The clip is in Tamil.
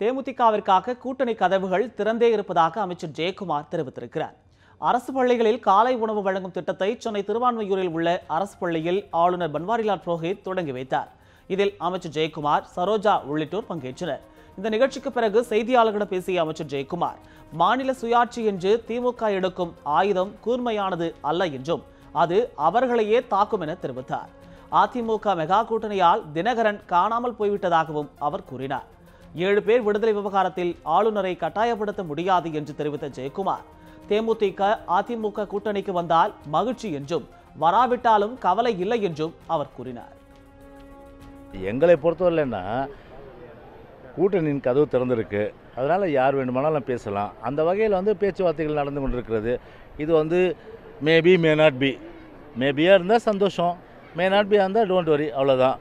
தேமுதிகவிற்காக கூட்டணி கதவுகள் திறந்தே இருப்பதாக அமைச்சர் ஜெயக்குமார் தெரிவித்திருக்கிறார். அரசு பள்ளிகளில் காலை உணவு வழங்கும் திட்டத்தை சென்னை திருவான்மையூரில் உள்ள அரசு பள்ளியில் ஆளுநர் பன்வாரிலால் புரோஹித் தொடங்கி வைத்தார். இதில் அமைச்சர் ஜெயக்குமார் சரோஜா உள்ளிட்டோர் பங்கேற்றனர். இந்த நிகழ்ச்சிக்கு பிறகு செய்தியாளர்களிடம் பேசிய அமைச்சர் ஜெயக்குமார் மாநில சுயாட்சி என்று திமுக எடுக்கும் ஆயுதம் கூர்மையானது அல்ல என்றும் அது அவர்களையே தாக்கும் என தெரிவித்தார். அதிமுக மெகா கூட்டணியால் தினகரன் காணாமல் போய்விட்டதாகவும் அவர் கூறினார். ஏழு பேர் விடுதலை விவகாரத்தில் ஆளுநரை கட்டாயப்படுத்த முடியாது என்று தெரிவித்த ஜெயக்குமார். தேமுதிக அதிமுக கூட்டணிக்கு வந்தால் மகிழ்ச்சி என்றும் வராவிட்டாலும் கவலை இல்லை என்றும் அவர் கூறினார். எங்களை பொறுத்தவரைன்னா கூட்டணியின் கதவு திறந்திருக்கு. அதனால் யார் வேண்டுமானாலும் பேசலாம். அந்த வகையில் வந்து பேச்சுவார்த்தைகள் நடந்து கொண்டிருக்கிறது. இது வந்து மேபி மே நாட் பி மேபியாக இருந்தால் சந்தோஷம். மே நாட் பி இருந்தால் டோன்ட் வரி அவ்வளோதான்